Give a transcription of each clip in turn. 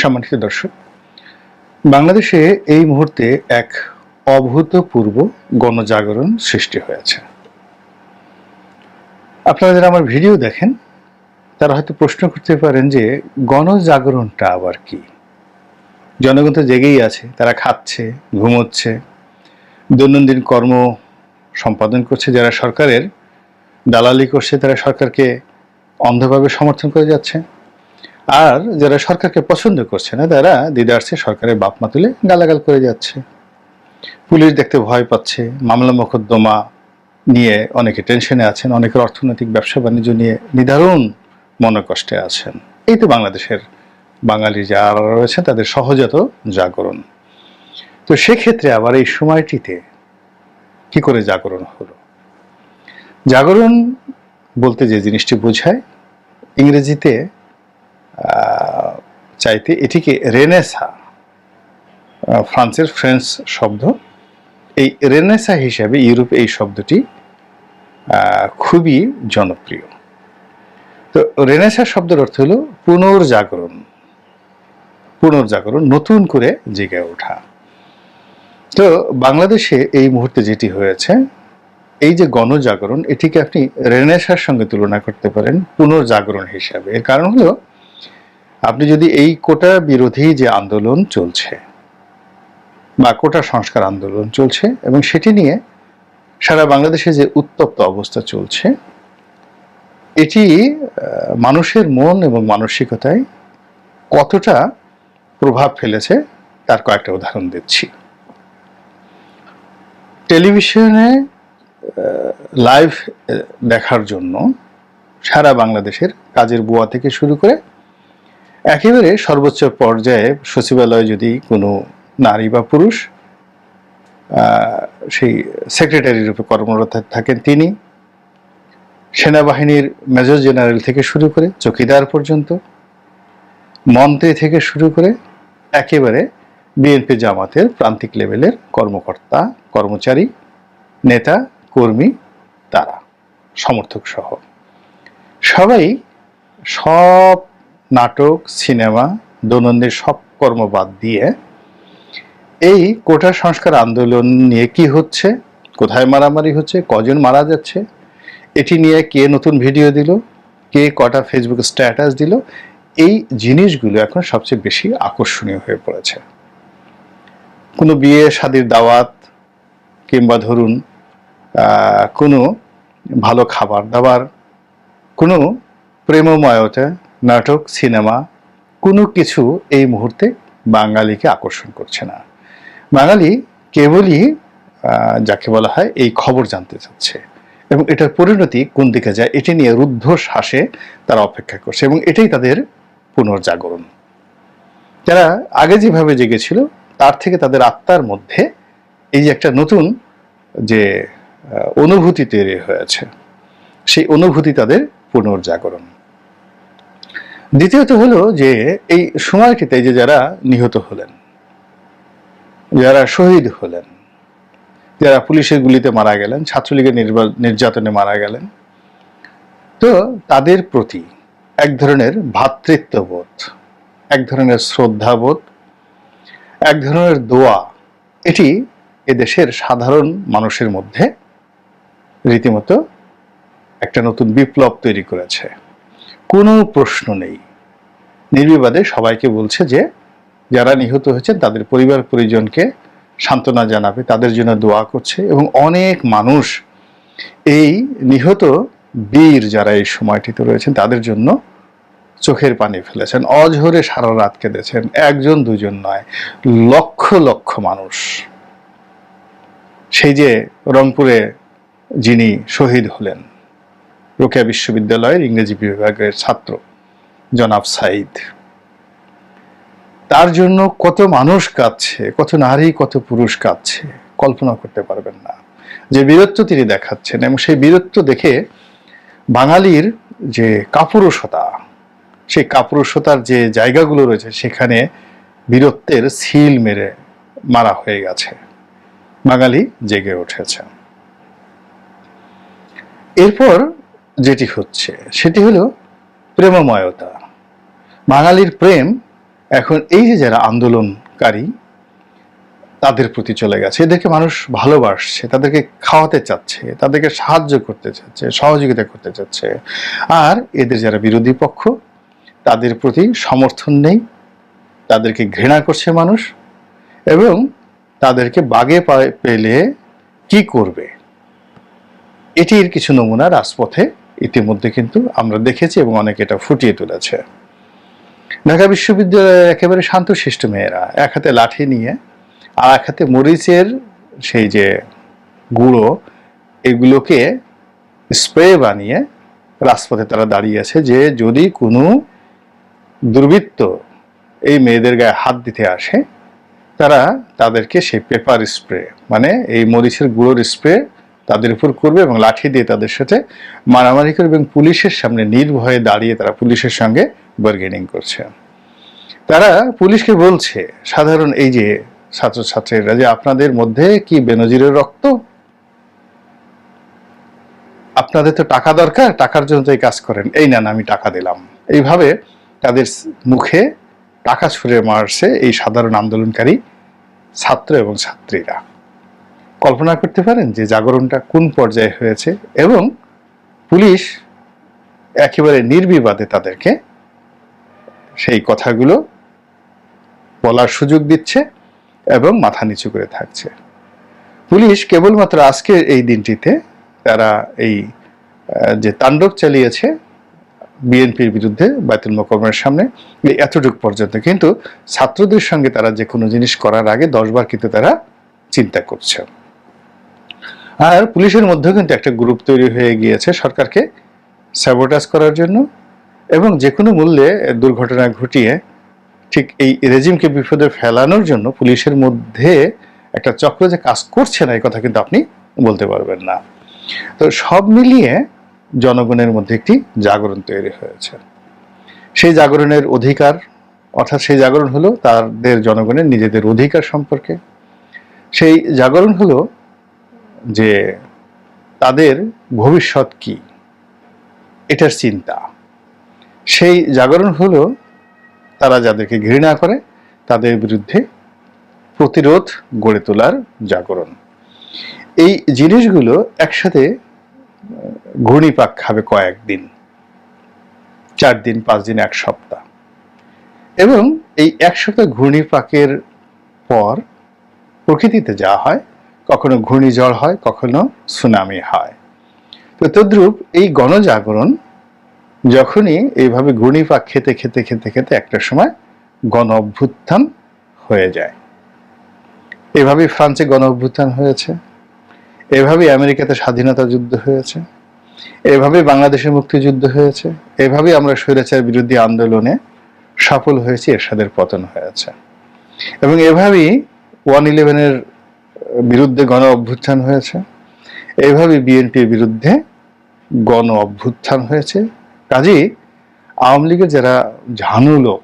সম্মানিত দর্শক, বাংলাদেশে এই মুহূর্তে এক অভূতপূর্ব গণজাগরণ সৃষ্টি হয়েছে। আপনারা যারা আমার ভিডিও দেখেন, তারা হয়তো প্রশ্ন করতে পারেন যে, গণজাগরণটা আবার কি? জনগণ তো জেগেই আছে, তারা খাচ্ছে, ঘুমোচ্ছে, দৈনন্দিন কর্ম সম্পাদন করছে যারা সরকারের, দালালি করছে তারা সরকারকে অন্ধভাবে সমর্থন করে যাচ্ছে। আর যারা সরকারকে পছন্দ করছে না, তারা দিদার্সে সরকারের বাপমা তুলে গালাগাল করে যাচ্ছে। পুলিশ দেখতে ভয় পাচ্ছে, মামলা মোকদ্দমা নিয়ে অনেকে টেনশনে আছেন, অনেকের অর্থনৈতিক ব্যবসা বাণিজ্য নিয়ে নিদারুণ মনোকষ্টে আছেন। এই তো বাংলাদেশের বাঙালি যারা রয়েছে, তাদের সহজাত জাগরণ। তো সেক্ষেত্রে আবার এই সময়টিতে কি করে জাগরণ হলো? জাগরণ বলতে যে জিনিসটি বোঝায়, ইংরেজিতে চাইতে এটিকে রেনেসা ফ্রান্সের ফ্রেঞ্চ শব্দ। এই রেনেসা হিসাবে ইউরোপে এই শব্দটি খুবই জনপ্রিয়। তো রেনেসা শব্দের অর্থ হলো পুনর্জাগরণ পুনর্জাগরণ, নতুন করে জেগে ওঠা। তো বাংলাদেশে এই মুহূর্তে যেটি হয়েছে, এই যে গণজাগরণ, এটিকে আপনি রেনেসার সঙ্গে তুলনা করতে পারেন পুনর্জাগরণ হিসাবে। এর কারণ হলো আপনি যদি এই কোটা বিরোধী যে আন্দোলন চলছে বা কোটা সংস্কার আন্দোলন চলছে এবং সেটি নিয়ে সারা বাংলাদেশে যে উত্তপ্ত অবস্থা চলছে, এটি মানুষের মন এবং মানসিকতায় কতটা প্রভাব ফেলেছে তার কয়েকটা উদাহরণ দিচ্ছি। টেলিভিশনে লাইভ দেখার জন্য সারা বাংলাদেশের কাজের বুয়া থেকে শুরু করে একেবারে সর্বোচ্চ পর্যায়ে সচিবালয়ে যদি কোনো নারী বা পুরুষ সেই সেক্রেটারি রূপে কর্মরত থাকেন তিনি, সেনাবাহিনীর মেজর জেনারেল থেকে শুরু করে চকিদার পর্যন্ত, মন্ত্রী থেকে শুরু করে একেবারে বিএনপি জামাতের প্রান্তিক লেভেলের কর্মকর্তা, কর্মচারী, নেতা, কর্মী তারা, সমর্থক সহ। সবাই সব নাটক, সিনেমা, দৈনন্দিন সব কর্ম বাদ দিয়ে এই কোটা সংস্কার আন্দোলন নিয়ে কি হচ্ছে, কোথায় মারামারি হচ্ছে, কজন মারা যাচ্ছে, এটি নিয়ে কে নতুন ভিডিও দিল, কে কটা ফেসবুক স্ট্যাটাস দিল, এই জিনিসগুলো এখন সবচেয়ে বেশি আকর্ষণীয় হয়ে পড়েছে। কোনো বিয়ে, শাদির দাওয়াত কিংবা ধরুন কোনো ভালো খাবার দাবার, কোনো প্রেমময়তা নাটক, সিনেমা, কোনো কিছু এই মুহূর্তে বাঙালিকে আকর্ষণ করছে না। বাঙালি কেবলই যাকে বলা হয় এই খবর জানতে চাচ্ছে এবং এটার পরিণতি কোন দিকে যায় এটি নিয়ে রুদ্ধ শ্বাসে তারা অপেক্ষা করছে এবং এটাই তাদের পুনর্জাগরণ। যারা আগে যেভাবে জেগেছিল, তার থেকে তাদের আত্মার মধ্যে এই যে একটা নতুন যে অনুভূতি তৈরি হয়েছে, সেই অনুভূতি তাদের পুনর্জাগরণ। দ্বিতীয়ত হলো যে এই সময়টিতে যে যারা নিহত হলেন, যারা শহীদ হলেন, যারা পুলিশের গুলিতে মারা গেলেন, ছাত্রলীগের নির্যাতনে মারা গেলেন, তো তাদের প্রতি এক ধরনের ভ্রাতৃত্ববোধ এক ধরনের শ্রদ্ধাবোধ, এক ধরনের দোয়া, এটি এদেশের সাধারণ মানুষের মধ্যে রীতিমতো একটা নতুন বিপ্লব তৈরি করেছে। কোনো প্রশ্ন নেই। নির্বিবাদে সবাইকে বলছে যে, যারা নিহত হয়েছেন তাদের পরিবার পরিজনকে সান্ত্বনা জানাবে, তাদের জন্য দোয়া করছে এবং অনেক মানুষ এই নিহত বীর যারা এই সময়টিতে রয়েছেন, তাদের জন্য চোখের পানি ফেলেছেন, অঝরে সারা রাত কেঁদেছেন, একজন দুজন নয়, লক্ষ লক্ষ মানুষ। সেই যে রংপুরে যিনি শহীদ হলেন রোকেয়া বিশ্ববিদ্যালয়ের ইংরেজি বিভাগের ছাত্র জনাব সাইদ তার জন্য কত মানুষ কাঁদছে, কত নারী, কত পুরুষ কাঁদছে, কল্পনা করতে পারবেন না। যে বীরত্ব তিনি দেখাচ্ছেন এবং সেই বীরত্ব দেখে বাঙালির যে কাপুরুষতা, সেই কাপুরুষতার যে জায়গাগুলো রয়েছে, সেখানে বীরত্বের সিল মেরে মারা হয়ে গেছে। বাঙালি জেগে উঠেছে। এরপর যেটি হচ্ছে, সেটি হলো প্রেমময়তা। বাঙালির প্রেম এখন এই যে যারা আন্দোলনকারী, তাদের প্রতি চলে গেছে। এদেরকে মানুষ ভালোবাসছে, তাদেরকে খাওয়াতে চাচ্ছে, তাদেরকে সাহায্য করতে চাচ্ছে, সহযোগিতা করতে চাচ্ছে। আর এদের যারা বিরোধী পক্ষ, তাদের প্রতি সমর্থন নেই, তাদেরকে ঘৃণা করছে মানুষ, এবং তাদেরকে বাগে পেলে কি করবে? এটির কিছু নমুনা রাজপথে ইতিমধ্যে কিন্তু আমরা দেখেছি এবং অনেকে এটা ফুটিয়ে তুলেছে। ঢাকা বিশ্ববিদ্যালয়ের একেবারে শান্তশিষ্ট মেয়েরা, এক হাতে লাঠি নিয়ে আর এক হাতে মরিচের সেই যে গুঁড়ো, এগুলোকে স্প্রে বানিয়ে রাজপথে তারা দাঁড়িয়ে আছে যে যদি কোনো দুর্বৃত্ত এই মেয়েদের গায়ে হাত দিতে আসে, তারা তাদেরকে সেই পেপার স্প্রে মানে এই মরিচের গুঁড়োর স্প্রে তাদের উপর করবে এবং লাঠি দিয়ে তাদের সাথে মারামারি করবে এবং পুলিশের সামনে নির্ভয়ে দাঁড়িয়ে তারা পুলিশের সঙ্গে বার্গেনিং করছে। তারা পুলিশকে বলছে, সাধারণ এই যে ছাত্রছাত্রীরা, যে আপনাদের মধ্যে কি বেনজিরের রক্ত? আপনাদের তো টাকা দরকার, টাকার জন্য তো এই কাজ করেন। এই নেন, আমি টাকা দিলাম। এইভাবে তাদের মুখে টাকা ছুঁড়ে মারছে এই সাধারণ আন্দোলনকারী ছাত্র এবং ছাত্রীরা। কল্পনা করতে পারেন যে জাগরণটা কোন পর্যায়ে হয়েছে এবং পুলিশ একেবারে নির্বিবাদে তাদেরকে সেই কথাগুলো বলার সুযোগ দিচ্ছে এবং মাথা নিচু করে থাকছে। পুলিশ কেবলমাত্র আজকের এই দিনটিতে তারা এই যে তাণ্ডব চালিয়েছে বিএনপির বিরুদ্ধে বাইতুল মোকামের সামনে এতটুকু পর্যন্ত কিন্তু ছাত্রদের সঙ্গে তারা যে কোনো জিনিস করার আগে দশবার কিন্তু তারা চিন্তা করছে। আর পুলিশের মধ্যেও কিন্তু একটা গ্রুপ তৈরি হয়ে গিয়েছে সরকারকে স্যাবোটাজ করার জন্য এবং যে কোনো মূল্যে দুর্ঘটনা ঘটিয়ে ঠিক এই রেজিমকে বিপদে ফেলানোর জন্য পুলিশের মধ্যে একটা চক্র যে কাজ করছে না, এই কথা কিন্তু আপনি বলতে পারবেন না। তো সব মিলিয়ে জনগণের মধ্যে একটি জাগরণ তৈরি হয়েছে। সেই জাগরণের অধিকার, অর্থাৎ সেই জাগরণ হলো তাদের জনগণের নিজেদের অধিকার সম্পর্কে। সেই জাগরণ হলো যে তাদের ভবিষ্যৎ কি? এটার চিন্তা। সেই জাগরণ হলো তারা যাদেরকে ঘৃণা করে, তাদের বিরুদ্ধে প্রতিরোধ গড়ে তোলার জাগরণ। এই জিনিসগুলো একসাথে ঘূর্ণিপাক খাবে কয়েকদিন। চার দিন, পাঁচ দিন, এক সপ্তাহ। এবং এই এক সপ্তাহ ঘূর্ণিপাকের পর প্রকৃতিতে যা হয় কখনো ঘূর্ণিঝড় হয়, কখনো সুনামি হয়। তো তদ্রূপ এই গণজাগরণ যখনই এইভাবে ঘূর্ণিপাক খেতে খেতে খেতে খেতে একটা সময় গণ অভ্যুত্থান হয়ে যায়। এভাবেই ফ্রান্সে গণ অভ্যুত্থান হয়েছে। এভাবেই আমেরিকাতে স্বাধীনতা যুদ্ধ হয়েছে। এভাবে বাংলাদেশের মুক্তিযুদ্ধ হয়েছে। এভাবেই আমরা স্বৈরাচার বিরোধী আন্দোলনে সফল হয়েছি, এরশাদের পতন হয়েছে। এবং এভাবেই ওয়ান ইলেভেনের বিরুদ্ধে গণ অভ্যুত্থান হয়েছে। এইভাবে বিএনপির বিরুদ্ধে গণ অভ্যুত্থান হয়েছে। কাজেই আওয়ামী লীগের যারা ঝানু লোক,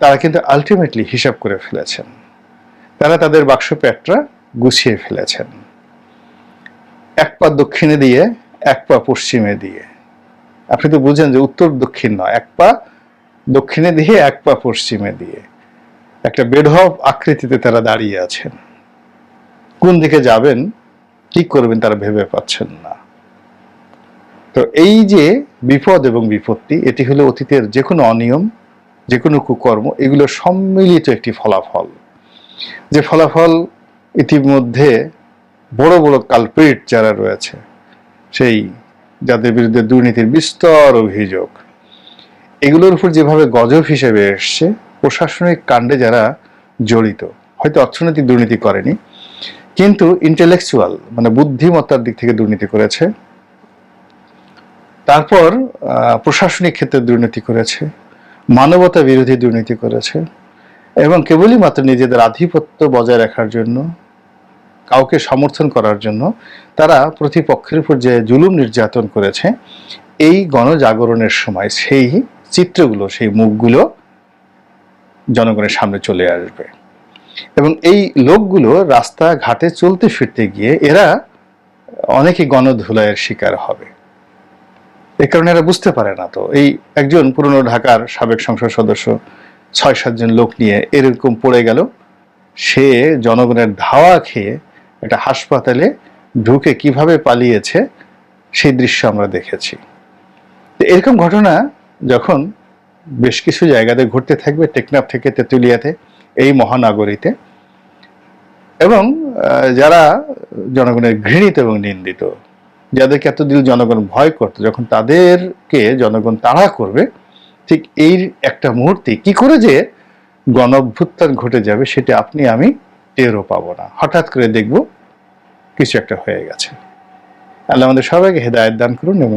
তারা কিন্তু আলটিমেটলি হিসাব করে ফেলেছেন। তারা তাদের বাক্স প্যাটরা গুছিয়ে ফেলেছেন। এক পা দক্ষিণে দিয়ে, এক পা পশ্চিমে দিয়ে। আপনি তো বুঝেন যে উত্তর দক্ষিণ নয়, এক পা দক্ষিণে দিয়ে, এক পা পশ্চিমে দিয়ে। একটা বেঢপ আকৃতিতে তারা দাঁড়িয়ে আছেন। কোন দিকে যাবেন কি করবেন তারা ভেবে পাচ্ছেন না। তো এই যে বিপদ এবং বিপত্তি, এটি হলো অতীতের যে কোনো অনিয়ম যে কোনো কুকর্ম, এগুলো সম্মিলিত একটি ফলাফল। যে ফলাফল ইতিমধ্যে বড় বড় কালপ্রিট যারা রয়েছে, সেই যাদের বিরুদ্ধে দুর্নীতির বিস্তর অভিযোগ, এগুলোর উপর যেভাবে গজব হিসেবে এসছে, প্রশাসনিক কাণ্ডে যারা জড়িত, হয়তো অর্থনৈতিক দুর্নীতি করেনি কিন্তু ইন্টেলেকচুয়াল মানে বুদ্ধিমত্তার দিক থেকে দুর্নীতি করেছে। তারপর প্রশাসনিক ক্ষেত্রে দুর্নীতি করেছে। মানবতা বিরোধী দুর্নীতি করেছে। এবং কেবলই মাত্র নিজেদের আধিপত্য বজায় রাখার জন্য, কাউকে সমর্থন করার জন্য, তারা প্রতিপক্ষের উপর যে জুলুম নির্যাতন করেছে, এই গণজাগরণের সময় সেই চিত্রগুলো, সেই মুখগুলো জনগণের সামনে চলে আসবে। এবং এই লোকগুলো রাস্তাঘাটে চলতে ফিরতে গিয়ে এরা অনেকে গণধুলাইয়ের শিকার হবে। এ কারণে এরা বুঝতে পারে না তো। এই একজন পুরনো ঢাকার সাবেক সংসদ সদস্য ছয় সাতজন লোক নিয়ে এরকম পড়ে গেল। সে জনগণের ধাওয়া খেয়ে একটা হাসপাতালে ঢুকে কীভাবে পালিয়েছে, সেই দৃশ্য আমরা দেখেছি। এরকম ঘটনা যখন বেশ কিছু জায়গাতে ঘুরতে থাকবে, টেকনাফ থেকে তেঁতুলিয়াতে এই মহানগরীতে। এবং যারা জনগণের ঘৃণিত এবং নিন্দিত, যাদেরকে এতদিন জনগণ ভয় করত, যখন তাদেরকে জনগণ তাড়া করবে, ঠিক এই একটা মুহূর্তে কি করে যে গণ অভ্যুত্থান ঘটে যাবে সেটা আপনি আমি টেরও পাবো না। হঠাৎ করে দেখব কিছু একটা হয়ে গেছে। আল্লাহ আমাদের সবাইকে হেদায়ত দান করুন এবং